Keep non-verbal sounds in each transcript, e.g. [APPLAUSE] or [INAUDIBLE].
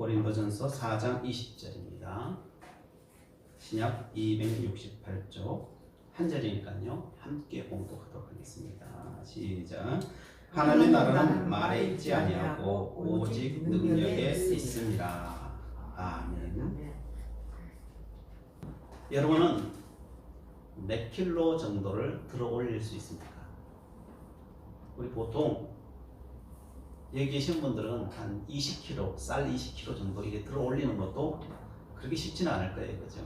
고린도전서 4장 20절입니다. 신약 268쪽 한 절이니까요. 함께 공독하도록 하겠습니다. 시작. 하나님의 나라는 말에 있지 아니하고 오직 능력에 있습니다. 아멘. 여러분은 몇 킬로 정도를 들어 올릴 수 있습니까? 우리 보통 여기 계신 분들은 한 20kg, 쌀 20kg 정도 이게 들어 올리는 것도 그렇게 쉽지는 않을 거예요, 그죠?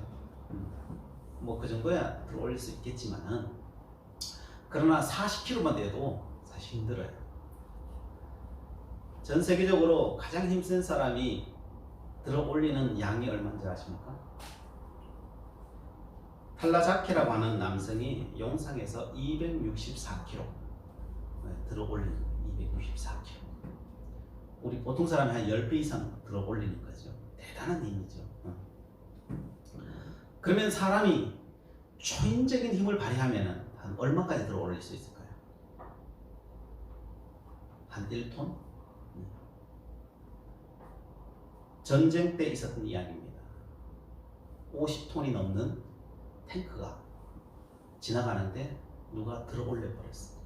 뭐그 정도야 들어 올릴 수 있겠지만은 그러나 40kg만 돼도 사실 힘들어요. 전 세계적으로 가장 힘센 사람이 들어 올리는 양이 얼마인지 아십니까? 탈라자키라고 하는 남성이 용상에서 264kg 들어 올리는 거예요. 264kg. 우리 보통 사람이 한 10배 이상 들어 올리는 거죠. 대단한 힘이죠. 어. 그러면 사람이 초인적인 힘을 발휘하면 한 얼마까지 들어 올릴 수 있을까요? 한 1톤? 전쟁 때 있었던 이야기입니다. 50톤이 넘는 탱크가 지나가는데 누가 들어 올려 버렸어요.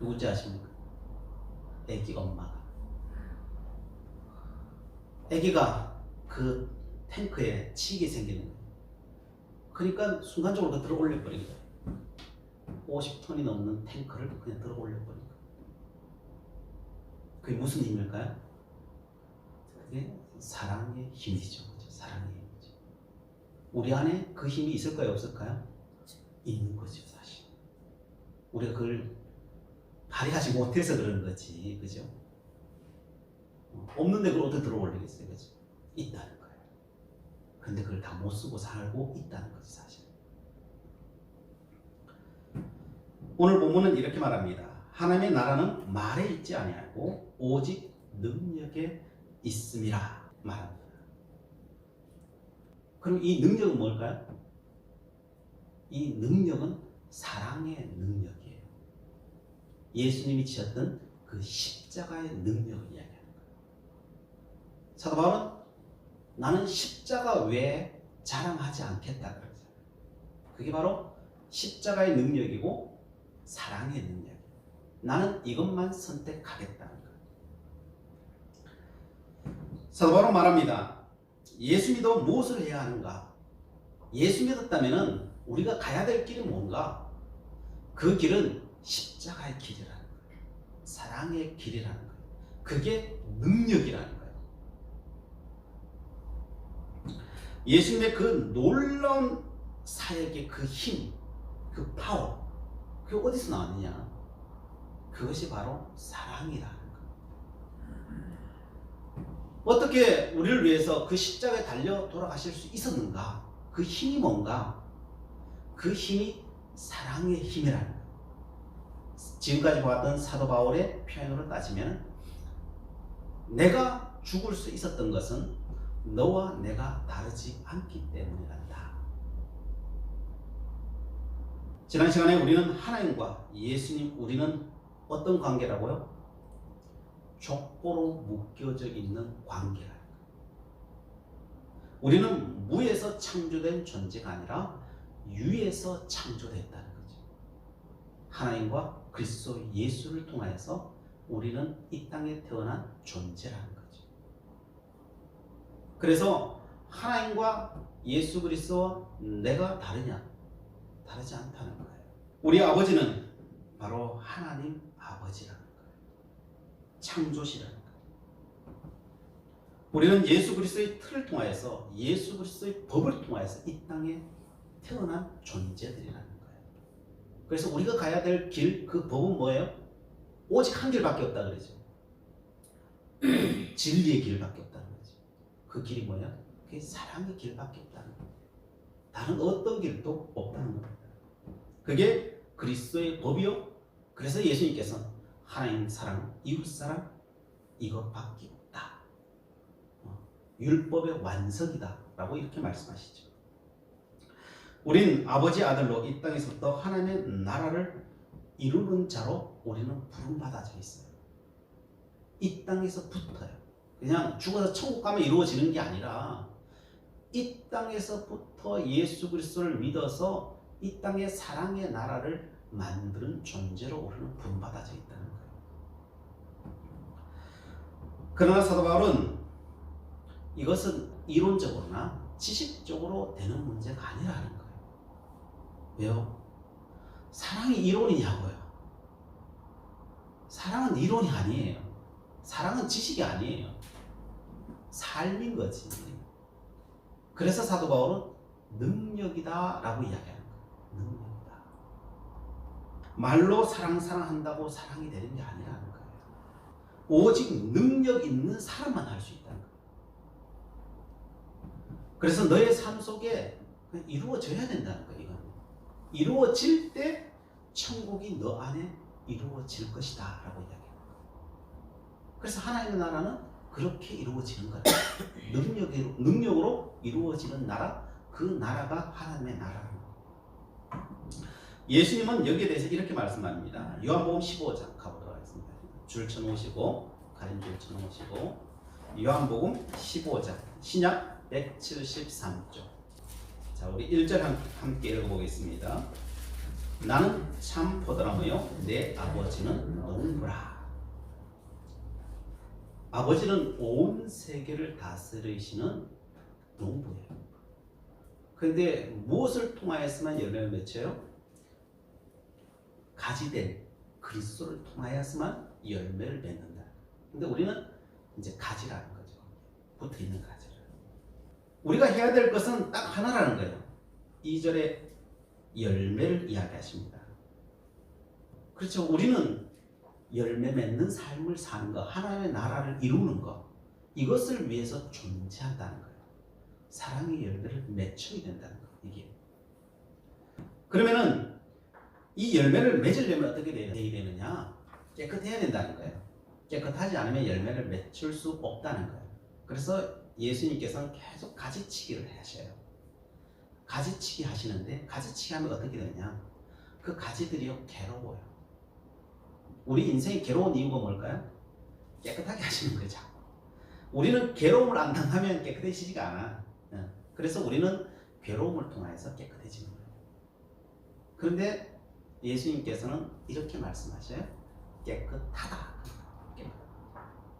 누구지 아십니까? 애기 엄마 가. 애기가 그 탱크에 치게 생기는 거예요. 그러니까 순간적으로 그 들어 올려 버린 거예요. 50톤이 넘는 탱크를 그냥 들어 올려 버린 거예요. 그게 무슨 힘일까요? 그게 사랑의 힘이죠. 사랑의 힘이죠. 우리 안에 그 힘이 있을까요? 없을까요? 있는 거죠, 사실. 우리가 그걸 발휘하지 못해서 그런 거지, 그죠? 어, 없는데 그걸 어떻게 들어 올리겠어요, 그죠? 있다는 거예요. 근데 그걸 다 못 쓰고 살고 있다는 거지, 사실. 오늘 본문은 이렇게 말합니다. 하나님의 나라는 말에 있지 아니하고 오직 능력에 있음이라 말합니다. 그럼 이 능력은 뭘까요? 이 능력은 사랑의 능력이에요. 예수님이 지었던 그 십자가의 거예요. 사도 바울은 나는 십자가 외에 자랑하지 않겠다 그러잖아요. 그게 바로 십자가의 능력이고 사랑의 능력이에요. 나는 이것만 선택하겠다는 거예요. 사도 바울은 말합니다. 예수 믿어 무엇을 해야 하는가? 예수 믿었다면은 우리가 가야 될 길이 뭔가? 그 길은 십자가의 길이라는 거예요. 사랑의 길이라는 거예요. 그게 능력이라는 거예요. 예수님의 그 놀라운 사역의 그 힘, 그 파워, 그게 어디서 나왔느냐? 그것이 바로 거예요. 어떻게 우리를 위해서 그 십자가에 달려 돌아가실 수 있었는가? 그 힘이 뭔가? 그 힘이 사랑의 힘이라는 거예요. 지금까지 보았던 사도 바울의 표현으로 따지면 내가 죽을 수 있었던 것은 너와 내가 다르지 않기 때문이란다. 지난 시간에 우리는 하나님과 예수님 우리는 어떤 관계라고요? 족보로 묶여져 있는 거예요. 우리는 무에서 창조된 존재가 아니라 유에서 창조됐다는 거죠. 하나님과 그리스도 예수를 통하여서 우리는 이 땅에 태어난 존재라는 거죠. 그래서 하나님과 예수 그리스도와 내가 다르냐? 다르지 않다는 거예요. 우리 아버지는 바로 하나님 아버지라는 거예요. 창조시라는 거예요. 우리는 예수 그리스도의 틀을 통하여서 예수 그리스도의 법을 통하여서 이 땅에 태어난 존재들이라는 거예요. 그래서 우리가 가야 될 길, 그 법은 뭐예요? 오직 한 길밖에 없다 그러죠. [CLEARS THROAT] 진리의 길밖에 없다는. 그 길이 뭐야? 그게 사랑의 길밖에 없다는 거예요. 다른 어떤 길도 없다는 겁니다. 그게 그리스도의 법이요. 그래서 예수님께서 하나님 사랑, 이웃 사랑 이것밖에 없다. 어, 율법의 완성이다라고 이렇게 말씀하시죠. 우린 아버지 아들로 이 땅에서부터 하나님의 나라를 이루는 자로 우리는 부름받아져 있어요. 이 땅에서 붙어요. 그냥 죽어서 천국 가면 이루어지는 게 아니라 이 땅에서부터 예수 그리스도를 믿어서 이 땅의 사랑의 나라를 만드는 존재로 우리는 분받아져 있다는 거예요. 그러나 사도 바울은 이것은 이론적으로나 지식적으로 되는 문제가 아니라는 거예요. 왜요? 사랑이 이론이냐고요. 사랑은 이론이 아니에요. 사랑은 지식이 아니에요. 삶인 거지. 그래서 사도 바울은 능력이다 라고 이야기하는 거예요. 능력이다. 말로 사랑 사랑한다고 사랑이 되는 게 아니라는 거예요. 오직 능력 있는 사람만 할 수 있다는 거예요. 그래서 너의 삶 속에 이루어져야 된다는 거예요. 이건 이루어질 때 천국이 너 안에 이루어질 것이다 라고 이야기해요. 그래서 하나님의 나라는 그렇게 이루어지는 거예요. [COUGHS] 능력으로, 능력으로 이루어지는 나라, 그 나라가 하나님의 나라라는 거예요. 예수님은 여기에 대해서 이렇게 말씀합니다. 요한복음 15장 가보도록 하겠습니다. 줄 쳐놓으시고 가린 줄 쳐놓으시고 요한복음 15장 신약 173쪽 자 우리 1절 함께 읽어보겠습니다. 나는 참 포도나무요 내 아버지는 농부라. 아버지는 온 세계를 다스리시는 농부예요. 그런데 무엇을 통하여서만 열매를 맺혀요? 가지된 그리스도를 통하여서만 열매를 맺는다. 근데 우리는 이제 가지라는 거죠. 붙어 있는 가지를. 우리가 해야 될 것은 딱 하나라는 거예요. 2절에 열매를 이야기하십니다. 그렇죠. 우리는 열매 맺는 삶을 사는 것, 하나님의 나라를 이루는 것, 이것을 위해서 존재한다는 거예요. 사랑의 열매를 맺혀야 된다는 거, 이게. 그러면은 이 열매를 맺으려면 어떻게 돼야 되느냐? 깨끗해야 된다는 거예요. 깨끗하지 않으면 열매를 맺을 수 없다는 거예요. 그래서 예수님께서는 계속 가지치기를 하셔요. 가지치기 하시는데 가지치기 하면 어떻게 되느냐? 그 가지들이요 괴로워요. 우리 인생이 괴로운 이유가 뭘까요? 깨끗하게 하시는 거죠. 우리는 괴로움을 안 당하면 깨끗해지지가 않아. 예. 그래서 우리는 괴로움을 통해서 깨끗해지는 거예요. 그런데 예수님께서는 이렇게 말씀하셔요. 깨끗하다. 깨끗.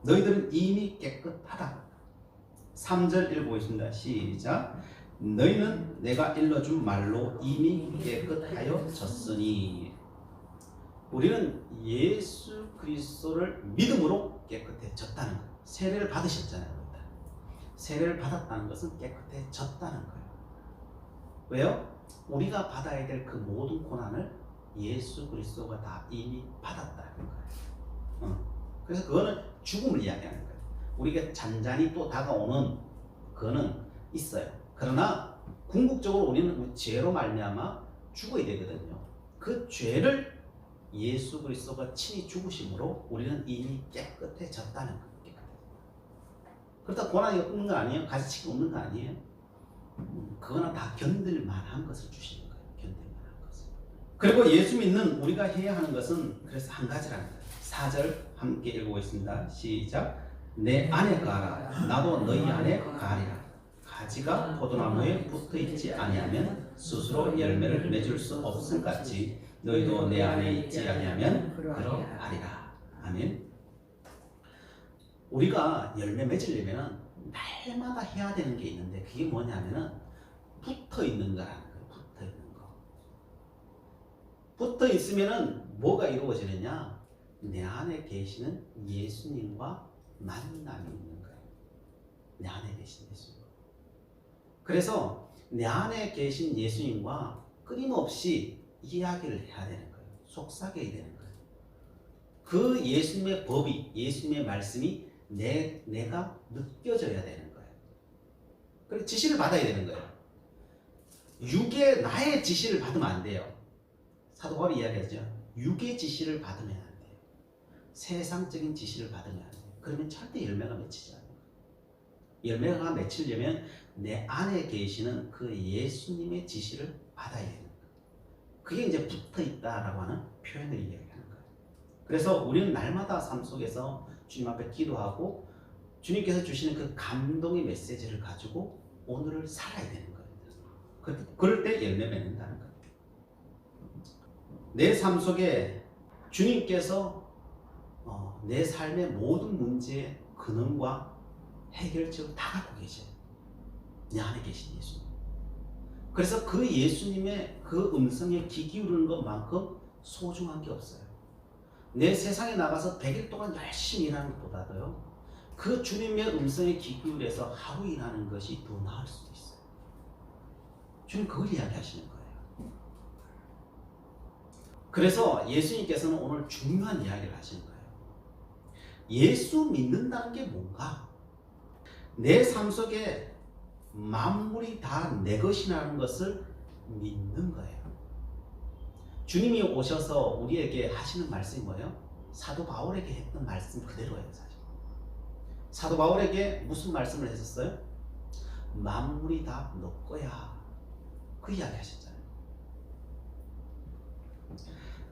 너희들은 이미 깨끗하다. 3절 읽어보겠습니다. 시작. 너희는 내가 일러준 말로 이미 깨끗하여 졌으니 우리는 예수 그리스도를 믿음으로 깨끗해졌다는 거예요. 세례를 받으셨잖아요. 세례를 받았다는 것은 깨끗해졌다는 거예요. 왜요? 우리가 받아야 될 그 모든 고난을 예수 그리스도가 다 이미 받았다는 거예요. 어. 그래서 그거는 죽음을 이야기하는 거예요. 우리가 잔잔히 또 다가오는 그거는 있어요. 그러나 궁극적으로 우리는 죄로 말미암아 죽어야 되거든요. 그 죄를 예수 그리스도가 친히 죽으심으로 우리는 이미 깨끗해졌다는 거예요. 그렇다 고난이 없는 거 아니에요? 가지치기 없는 거 아니에요? 음, 그거는 다 견딜 만한 것을 주시는 거예요. 견딜 만한 것을. 그리고 예수 믿는 우리가 해야 하는 것은 그래서 한 가지라는 거예요. 4절 함께 읽어보겠습니다. 시작. 내 안에 가라. 나도 너희 안에 가리라. 가지가 포도나무에 붙어 있지 아니하면 스스로 열매를 맺을 수 없을 같이 너희도 내 안에 있지 아니하면 그러하리라. 아멘. 우리가 열매 맺으려면 날마다 해야 되는 게 있는데 그게 뭐냐면은 붙어 있는 거라는 거예요. 붙어 있는 거. 붙어 있으면은 뭐가 이루어지느냐? 내 안에 계시는 예수님과 만남이 있는 거예요. 내 안에 계신 예수님. 그래서 내 안에 계신 예수님과 끊임없이 이야기를 해야 되는 거예요. 속삭여야 되는 거예요. 그 예수님의 법이, 예수님의 말씀이 내, 내가 느껴져야 되는 거예요. 그리고 지시를 받아야 되는 거예요. 육의 나의 지시를 받으면 안 돼요. 사도 바울이 이야기하죠. 육의 지시를 받으면 안 돼요. 세상적인 지시를 받으면 안 돼요. 그러면 절대 열매가 맺히지 않아요. 열매가 맺히려면 내 안에 계시는 그 예수님의 지시를 받아야 거예요. 그게 이제 붙어 있다라고 하는 표현을 이야기하는 거예요. 그래서 우리는 날마다 삶 속에서 주님 앞에 기도하고 주님께서 주시는 그 감동의 메시지를 가지고 오늘을 살아야 되는 거예요. 그- 그럴 때 열매 맺는다는 거예요. 내 삶 속에 주님께서 어, 내 삶의 모든 문제의 근원과 해결책을 다 갖고 계셔요. 내 안에 계신 예수님. 그래서 그 예수님의 그 음성에 귀 기울이는 것만큼 소중한 게 없어요. 내 세상에 나가서 100일 동안 열심히 일하는 것보다도요. 그 주님의 음성에 귀 기울여서 하루 일하는 것이 더 나을 수도 있어요. 주님 그걸 이야기하시는 거예요. 그래서 예수님께서는 오늘 중요한 이야기를 하시는 거예요. 예수 믿는다는 게 뭔가? 내 삶 속에 만물이 다 내 것이라는 것을 믿는 거예요. 주님이 오셔서 우리에게 하시는 말씀이 뭐예요? 사도 바울에게 했던 말씀 그대로예요, 사실. 사도 바울에게 무슨 말씀을 했었어요? 만물이 다 너 거야. 그 이야기 하셨잖아요.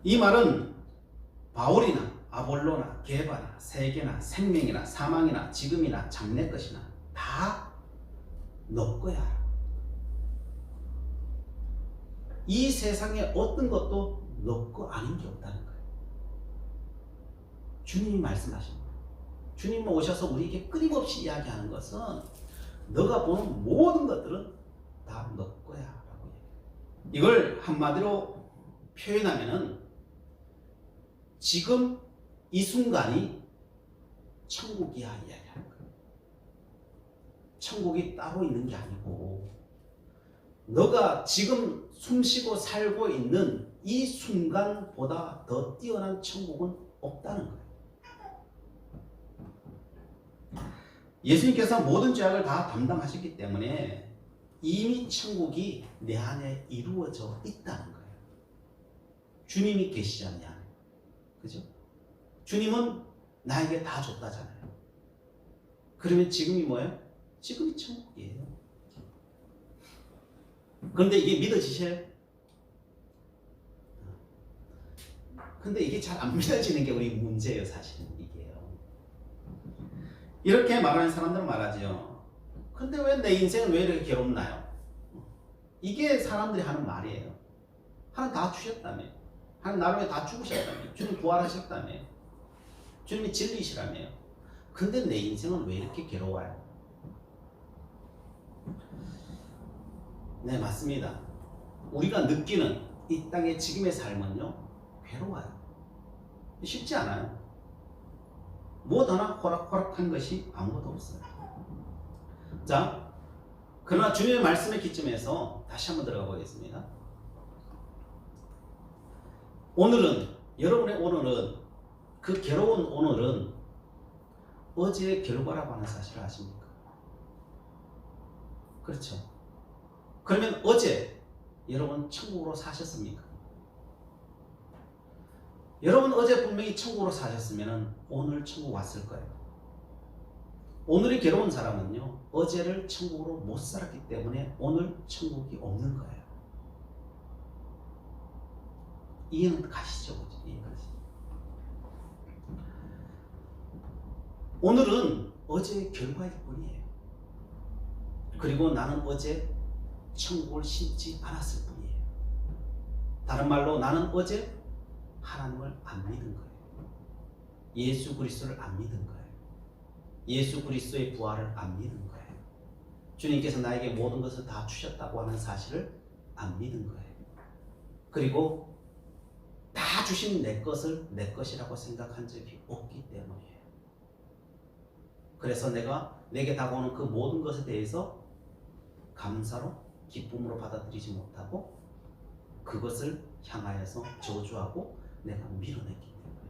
이 말은 바울이나 아볼로나 게바나 세계나 생명이나 사망이나 지금이나 장래 것이나 다 너 거야. 이 세상에 어떤 것도 너거 아닌 게 없다는 거예요. 주님이 말씀하신 거예요. 주님이 오셔서 우리에게 끊임없이 이야기하는 것은 너가 보는 모든 것들은 다 너 거야. 라고. 이걸 한마디로 표현하면은 지금 이 순간이 천국이야 이야기하는 거예요. 천국이 따로 있는 게 아니고 너가 지금 숨쉬고 살고 있는 이 순간보다 더 뛰어난 천국은 없다는 거예요. 예수님께서 모든 죄악을 다 담당하셨기 때문에 이미 천국이 내 안에 이루어져 있다는 거예요. 주님이 계시잖아요. 그죠? 주님은 나에게 다 줬다잖아요. 그러면 지금이 뭐예요? 지금이 천국이에요. 그런데 이게 믿어지셔요? 근데 이게 잘 안 믿어지는 게 우리 문제예요, 사실은 이게요. 이렇게 말하는 사람들은 말하지요. 근데 왜 내 인생은 왜 이렇게 괴롭나요? 이게 사람들이 하는 말이에요. 하나님 다 주셨다며. 하나님 나를 위해 다 죽으셨다며. 주님 부활하셨다며. 주님이 진리시라며. 근데 내 인생은 왜 이렇게 괴로워요? 네, 맞습니다. 우리가 느끼는 이 땅의 지금의 삶은요, 괴로워요. 쉽지 않아요. 무엇 하나 호락호락한 것이 아무것도 없어요. 자, 그러나 주님의 말씀의 기점에서 다시 한번 들어가 보겠습니다. 오늘은, 여러분의 오늘은, 그 괴로운 오늘은 어제의 결과라고 하는 사실을 아십니까? 그렇죠. 그러면 어제 여러분 천국으로 사셨습니까? 여러분 어제 분명히 천국으로 사셨으면 오늘 천국 왔을 거예요. 오늘이 괴로운 사람은요 어제를 천국으로 못 살았기 때문에 오늘 천국이 없는 거예요. 이해는 가시죠? 이해 가시죠? 오늘은 어제의 결과일 뿐이에요. 그리고 나는 어제 천국을 심지 않았을 뿐이에요. 다른 말로 나는 어제 하나님을 안 믿은 거예요. 예수 그리스도를 안 믿은 거예요. 예수 그리스도의 부활을 안 믿은 거예요. 주님께서 나에게 모든 것을 다 주셨다고 하는 사실을 안 믿은 거예요. 그리고 다 주신 내 것을 내 것이라고 생각한 적이 없기 때문이에요. 그래서 내가 내게 다가오는 그 모든 것에 대해서 감사로 기쁨으로 받아들이지 못하고 그것을 향하여서 저주하고 내가 밀어냈기 때문에.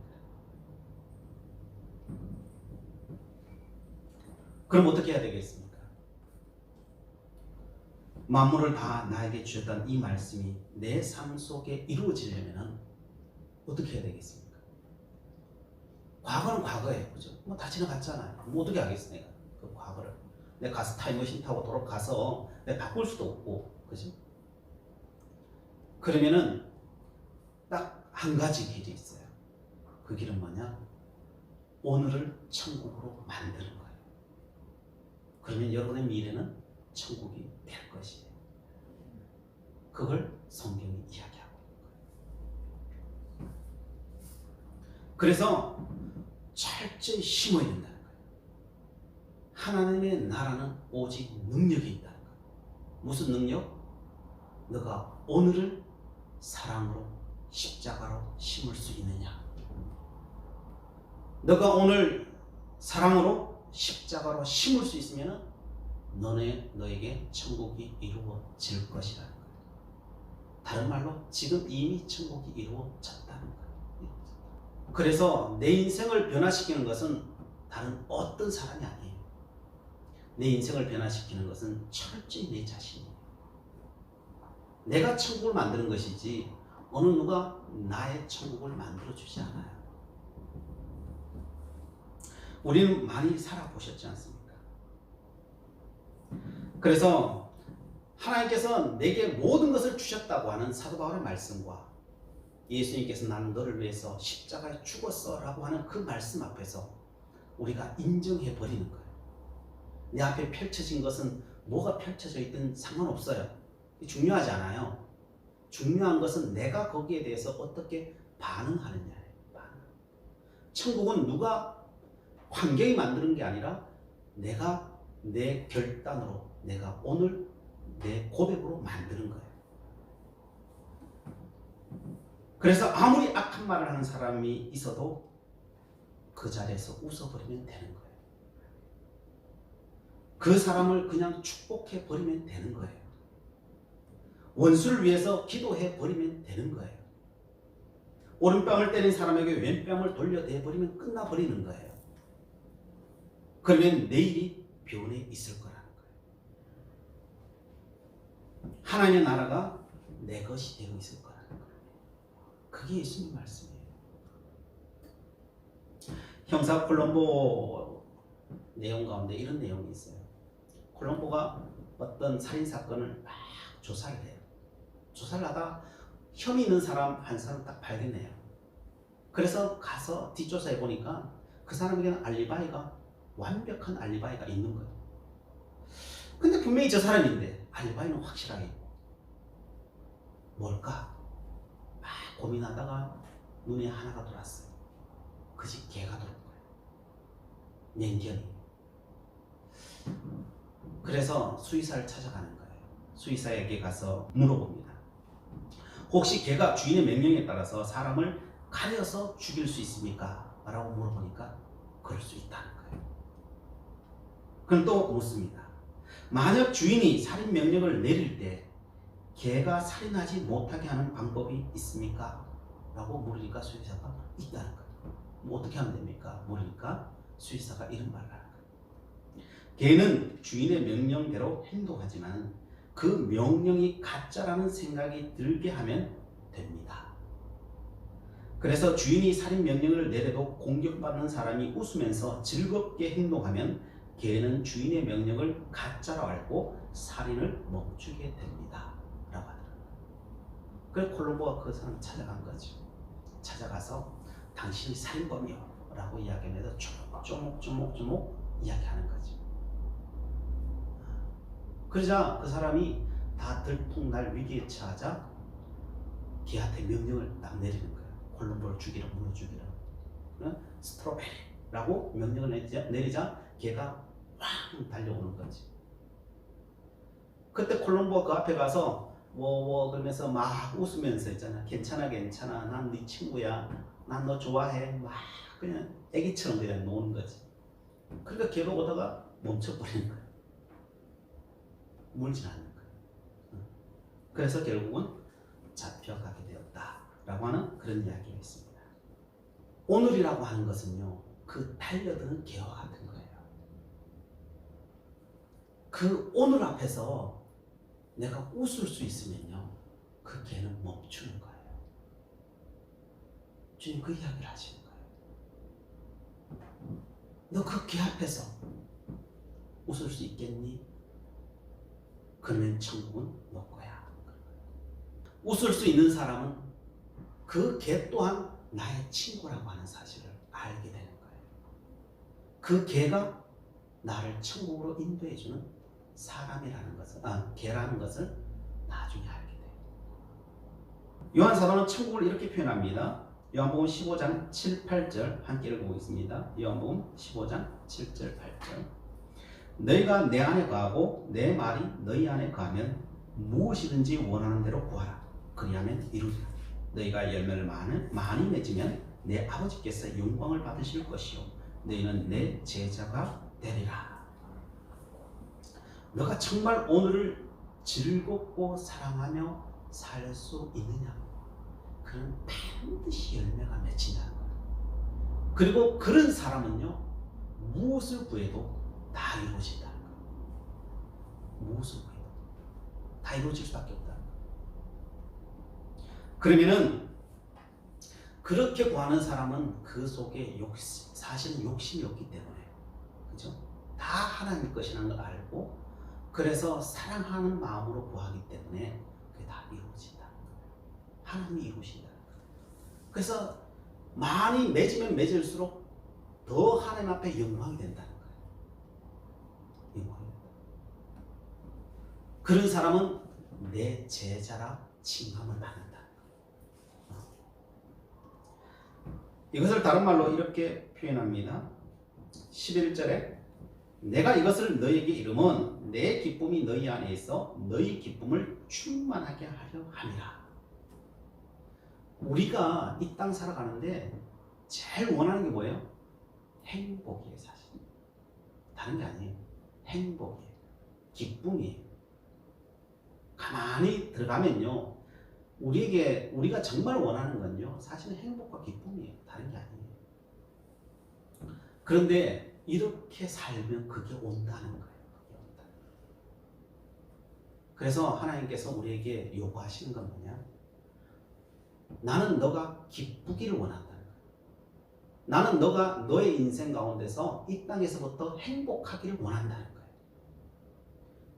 그럼 어떻게 해야 되겠습니까? 만물을 다 나에게 주셨다는 이 말씀이 내 삶 속에 이루어지려면 어떻게 해야 되겠습니까? 과거는 과거예요, 그죠? 뭐 다 지나갔잖아요. 뭐 어떻게 하겠어, 내가 그 과거를? 내가 가서 타임머신 타고 돌아가서 바꿀 수도 없고, 그죠? 그러면은 딱 한 가지 길이 있어요. 그 길은 뭐냐? 오늘을 천국으로 만드는 거예요. 그러면 여러분의 미래는 천국이 될 것이에요. 그걸 성경이 이야기하고 있는 거예요. 그래서 철저히 심어야 된다는 거예요. 하나님의 나라는 오직 능력이 거예요. 무슨 능력? 너가 오늘을 사랑으로 십자가로 심을 수 있느냐? 너가 오늘 사랑으로 십자가로 심을 수 있으면 너네 너에게 천국이 이루어질 거예요. 다른 말로 지금 이미 천국이 이루어졌다는 거예요. 그래서 내 인생을 변화시키는 것은 다른 어떤 사람이 아니에요. 내 인생을 변화시키는 것은 철저히 내 자신이에요. 내가 천국을 만드는 것이지 어느 누가 나의 천국을 만들어 주지 않아요. 우리는 많이 살아보셨지 않습니까? 그래서 하나님께서 내게 모든 것을 주셨다고 하는 사도 바울의 말씀과 예수님께서 나는 너를 위해서 십자가에 죽었어 라고 하는 그 말씀 앞에서 우리가 인정해 버리는 거예요. 내 앞에 펼쳐진 것은 뭐가 펼쳐져 있든 상관없어요. 중요하지 않아요. 중요한 것은 내가 거기에 대해서 어떻게 반응하느냐예요. 반응. 천국은 누가 환경이 만드는 게 아니라 내가 내 결단으로 내가 오늘 내 고백으로 만드는 거예요. 그래서 아무리 악한 말을 하는 사람이 있어도 그 자리에서 웃어버리면 되는 거예요. 그 사람을 그냥 축복해 버리면 되는 거예요. 원수를 위해서 기도해 버리면 되는 거예요. 오른뺨을 때린 사람에게 왼뺨을 돌려대 버리면 끝나 버리는 거예요. 그러면 내일이 변해 있을 거라는 거예요. 하나님의 나라가 내 것이 되고 있을 거라는 거예요. 그게 예수님 말씀이에요. 형사 콜롬보 내용 가운데 이런 내용이 있어요. 콜롬보가 어떤 살인 사건을 막 조사를 해요. 조사를 하다 혐의 있는 사람 한 사람 딱 발견해요. 그래서 가서 뒷조사해 보니까 그 사람에게는 알리바이가 완벽한 알리바이가 있는 거예요. 근데 분명히 저 사람인데 알리바이는 확실하게 뭘까? 막 고민하다가 눈에 하나가 돌았어요. 그 집 개가 들어온 거예요. 냉견이. 그래서 수의사를 찾아가는 거예요. 수의사에게 가서 물어봅니다. 혹시 개가 주인의 명령에 따라서 사람을 가려서 죽일 수 있습니까? 라고 물어보니까 그럴 수 있다는 거예요. 그럼 또 묻습니다. 만약 주인이 살인 명령을 내릴 때 개가 살인하지 못하게 하는 방법이 있습니까? 라고 물으니까 수의사가 있다는 거예요. 뭐 어떻게 하면 됩니까? 물으니까 수의사가 이런 말을. 개는 주인의 명령대로 행동하지만 그 명령이 가짜라는 생각이 들게 하면 됩니다. 그래서 주인이 살인 명령을 내려도 공격받는 사람이 웃으면서 즐겁게 행동하면 개는 주인의 명령을 가짜로 알고 살인을 멈추게 됩니다. 라고 하더라고요. 그래서 콜롬보가 그 사람을 찾아간 거죠. 찾아가서 당신이 살인범이요. 라고 이야기하면서 쪼목쪼목쪼목쪼목 이야기하는 거죠. 그러자 그 사람이 다 들통날 위기에 처하자 걔한테 명령을 딱 내리는 거예요. 콜롬보를 죽이라, 물어 죽이라. 스트로베리라고 명령을 내리자, 내리자 걔가 왕 달려오는 거지. 그때 콜롬보가 그 앞에 가서 뭐뭐 그러면서 막 웃으면서 있잖아. 괜찮아, 괜찮아. 난 네 친구야. 난 너 좋아해. 막 그냥 애기처럼 그냥 노는 거지. 그러니까 걔가 오다가 멈춰버리는 거야. 물진 않는 거야. 그래서 결국은 잡혀가게 되었다라고 하는 그런 이야기가 있습니다. 오늘이라고 하는 것은요, 그 달려드는 개와 같은 거예요. 그 오늘 앞에서 내가 웃을 수 있으면요, 그 개는 멈추는 거예요. 주님 그 이야기를 하시는 거예요. 너 그 개 앞에서 웃을 수 있겠니? 그러면 천국은 너 거야. 웃을 수 있는 사람은 그 개 또한 나의 친구라고 하는 사실을 알게 되는 거예요. 그 개가 나를 천국으로 인도해주는 사람이라는 것을, 아, 개라는 것을 나중에 알게 돼요. 요한 사도는 천국을 이렇게 표현합니다. 요한복음 15장 7, 8절 함께 읽어보겠습니다. 요한복음 15장 7절 8절 너희가 내 안에 거하고 내 말이 너희 안에 거하면 무엇이든지 원하는 대로 구하라. 그리하면 이루리라. 너희가 열매를 많이, 많이 맺으면 내 아버지께서 영광을 받으실 것이요 너희는 내 제자가 되리라. 너가 정말 오늘을 즐겁고 사랑하며 살 수 있느냐? 그는 반드시 열매가 거예요. 그리고 그런 사람은요 무엇을 구해도 다 이루어진다는 구해도 다 이루어질 수밖에 거예요. 그러면은 그렇게 구하는 사람은 그 속에 욕심, 사실은 욕심이 없기 때문에 그죠? 다 하나님 것이라는 걸 알고 그래서 사랑하는 마음으로 구하기 때문에 그게 다 이루어진다는 거예요. 하나님이 이루신다는 거예요. 그래서 많이 맺으면 맺을수록 더 하나님 앞에 영광이 된다는 거예요. 영광이 된다. 그런 사람은 내 제자라 칭함을 받는다. 이것을 다른 말로 이렇게 표현합니다. 11절에 내가 이것을 너희에게 이름은 내 기쁨이 너희 안에 있어 너희 기쁨을 충만하게 하려 함이라. 우리가 이 땅 살아가는데 제일 원하는 게 뭐예요? 행복이에요, 사실. 다른 게 아니에요. 행복이에요. 기쁨이에요. 가만히 들어가면요. 우리에게 우리가 정말 원하는 건요. 사실은 행복과 기쁨이에요. 다른 게 아니에요. 그런데 이렇게 살면 그게 온다는 거예요. 그게 온다는. 그래서 하나님께서 우리에게 요구하시는 건 뭐냐? 나는 너가 기쁘기를 거예요. 나는 너가 너의 인생 가운데서 이 땅에서부터 행복하기를 원한다는 거예요.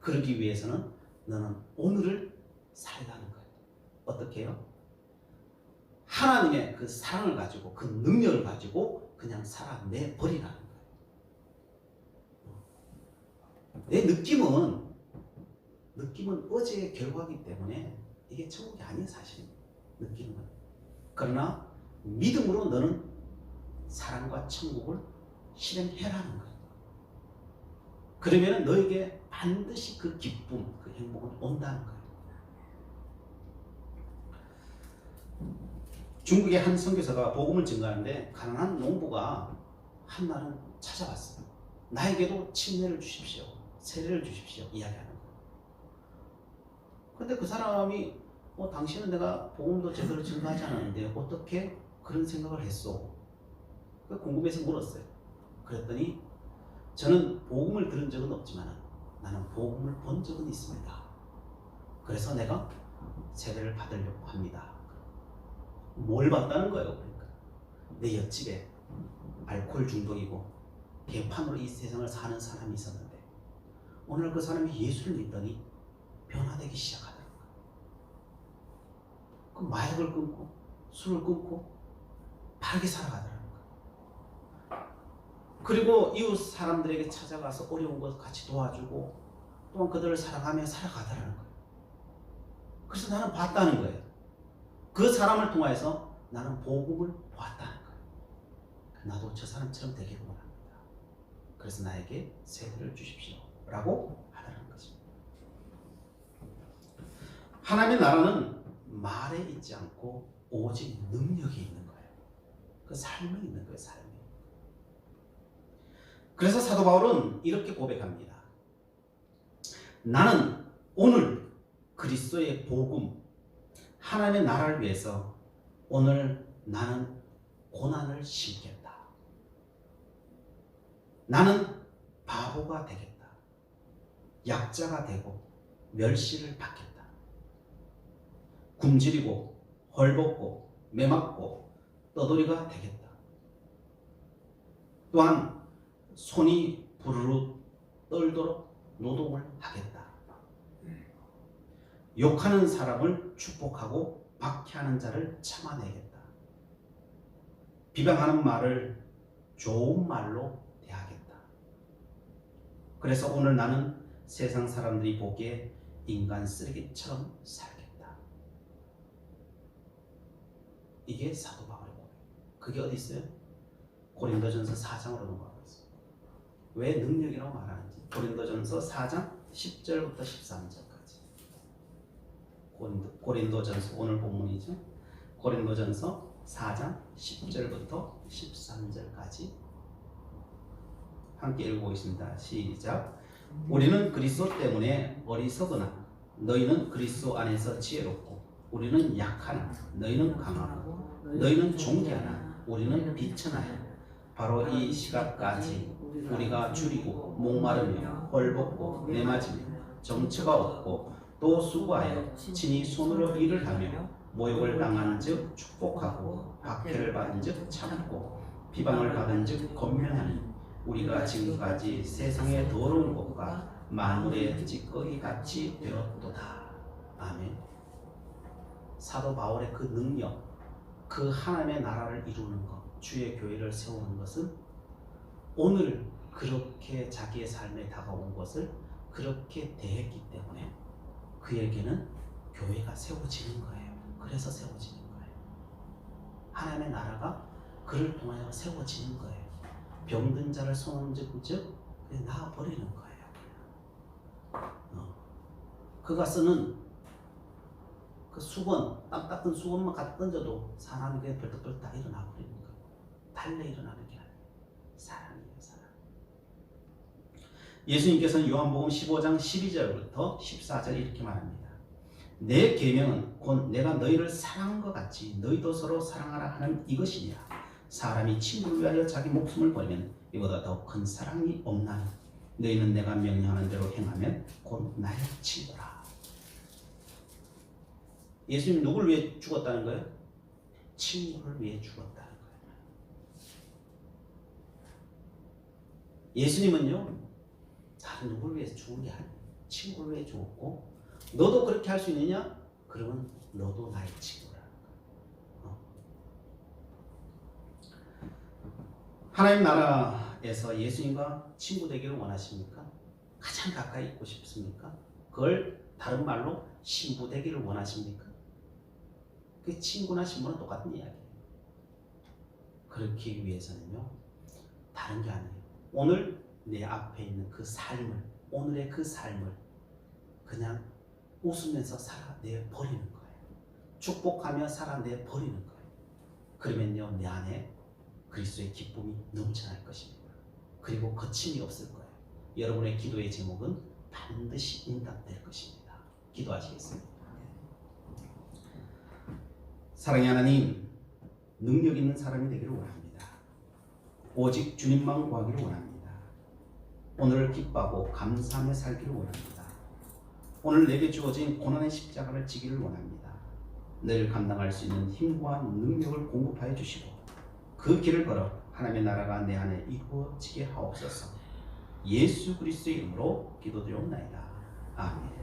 그러기 위해서는 너는 오늘을 살라는 거예요. 어떻게 해요? 하나님의 그 사랑을 가지고 그 능력을 가지고 그냥 살아내 버리라는 거예요. 내 느낌은 느낌은 어제의 결과이기 때문에 이게 천국이 아니에요 사실 느끼는 건. 그러나 믿음으로 너는 사랑과 천국을 실행해라는 거예요. 그러면 너에게 반드시 그 기쁨, 그 행복은 온다는 거예요. 중국의 한 선교사가 복음을 전가하는데 가난한 농부가 한 날은 찾아왔어요. 나에게도 침례를 주십시오. 세례를 주십시오. 이야기하는 거예요. 근데 그 사람이 어, 당신은 내가 복음도 제대로 전가하지 않았는데 어떻게 그런 생각을 했어? 그 궁금해서 물었어요. 그랬더니 저는 복음을 들은 적은 없지만 나는 복음을 본 적은 있습니다. 그래서 내가 세례를 받으려고 합니다. 뭘 봤다는 거예요, 그러니까. 내 옆집에 알코올 중독이고 개판으로 이 세상을 사는 사람이 있었는데 오늘 그 사람이 예수를 믿더니 변화되기 시작하더라고요. 그 마약을 끊고 술을 끊고 바르게 살아가더라고요. 그리고 이웃 사람들에게 찾아가서 어려운 것 같이 도와주고 또한 그들을 사랑하며 살아가더라는 거예요. 그래서 나는 봤다는 거예요. 그 사람을 통해서 나는 복음을 보았다는 거예요. 나도 저 사람처럼 되기를 원합니다. 그래서 나에게 세례를 주십시오. 라고 하더라는 거죠. 하나님의 나라는 말에 있지 않고 오직 능력이 있는 거예요. 그 삶에 있는 거예요, 삶에. 그래서 사도 바울은 이렇게 고백합니다. 나는 오늘 그리스도의 복음, 하나님의 나라를 위해서 오늘 나는 고난을 심겠다. 나는 바보가 되겠다. 약자가 되고 멸시를 받겠다. 굶주리고 헐벗고 매맞고 떠돌이가 되겠다. 또한 손이 부르르 떨도록 노동을 하겠다. 욕하는 사람을 축복하고 박해하는 자를 참아내겠다. 비방하는 말을 좋은 말로 대하겠다. 그래서 오늘 나는 세상 사람들이 보기에 인간 쓰레기처럼 살겠다. 이게 사도 바울의 고백. 그게 어디 있어요? 고린도전서 4장으로 넘어가고 있어요. 왜 능력이라고 말하는지 고린도전서 4장 10절부터 13절까지. 고린도, 고린도전서 오늘 본문이죠. 고린도전서 4장 10절부터 13절까지 함께 읽어보겠습니다. 시작. 우리는 그리스도 때문에 어리석으나 너희는 그리스도 안에서 지혜롭고 우리는 약하나 너희는 강하고 너희는 존귀하나 우리는 비천하여 바로 이 시각까지 우리가 줄이고 목마르며 헐벗고 매맞으며 정처가 없고 또 수고하여 친히 손으로 일을 하며 모욕을 당한 즉 축복하고 박해를 받은 즉 참고 비방을 받은 즉 건면하니 우리가 지금까지 세상의 더러운 것과 만물의 찌꺼기 같이 되었도다. 아멘. 사도 바울의 그 능력, 그 하나님의 나라를 이루는 것, 주의 교회를 세우는 것은 오늘 그렇게 자기의 삶에 다가온 것을 그렇게 대했기 때문에 그에게는 교회가 세워지는 거예요. 그래서 세워지는 거예요. 하나님의 나라가 그를 통하여 세워지는 거예요. 병든 자를 손은즉 나아 버리는 거예요. 어. 그가 쓰는 그 수건, 땀 닦은 수건만 갖다 던져도 그냥 벌떡벌떡 다 일어나 버리는 거예요. 달래 일어나는 게 아니에요. 사랑이에요, 사랑. 예수님께서는 요한복음 15장 12절부터 14절 이렇게 말합니다. 내 계명은 곧 내가 너희를 사랑한 것 같이 너희도 서로 사랑하라 하는 이것이니라. 사람이 친구를 위하여 자기 목숨을 버리면 이보다 더 큰 사랑이 없나니 너희는 내가 명령하는 대로 행하면 곧 나의 친구라. 예수님 누굴 위해 죽었다는 거예요? 친구를 위해 죽었다는 거예요. 예수님은요 다른 누굴 위해서 죽은 게 아니에요. 친구를 위해 죽었고 너도 그렇게 할 수 있느냐? 그러면 너도 나의 친구라는 거예요. 어. 하나님 나라에서 예수님과 친구 되기를 원하십니까? 가장 가까이 있고 싶습니까? 그걸 다른 말로 신부 되기를 원하십니까? 그 친구나 신부는 똑같은 이야기예요. 그렇기 위해서는요, 다른 게 아니에요. 오늘 내 앞에 있는 그 삶을, 오늘의 그 삶을 그냥 웃으면서 살아내 버리는 거예요. 축복하며 살아내 버리는 거예요. 그러면요, 내 안에 그리스도의 기쁨이 넘쳐날 것입니다. 그리고 거침이 없을 거예요. 여러분의 기도의 제목은 반드시 응답될 것입니다. 기도하시겠습니다. 사랑의 하나님, 능력 있는 사람이 되기를 원합니다. 오직 주님만 구하기를 원합니다. 오늘을 기뻐하고 감사하며 살기를 원합니다. 오늘 내게 주어진 고난의 십자가를 지기를 원합니다. 늘 감당할 수 있는 힘과 능력을 공급하여 주시고 그 길을 걸어 하나님의 나라가 내 안에 이루어지게 하옵소서. 예수 그리스도의 이름으로 기도드리옵나이다. 아멘.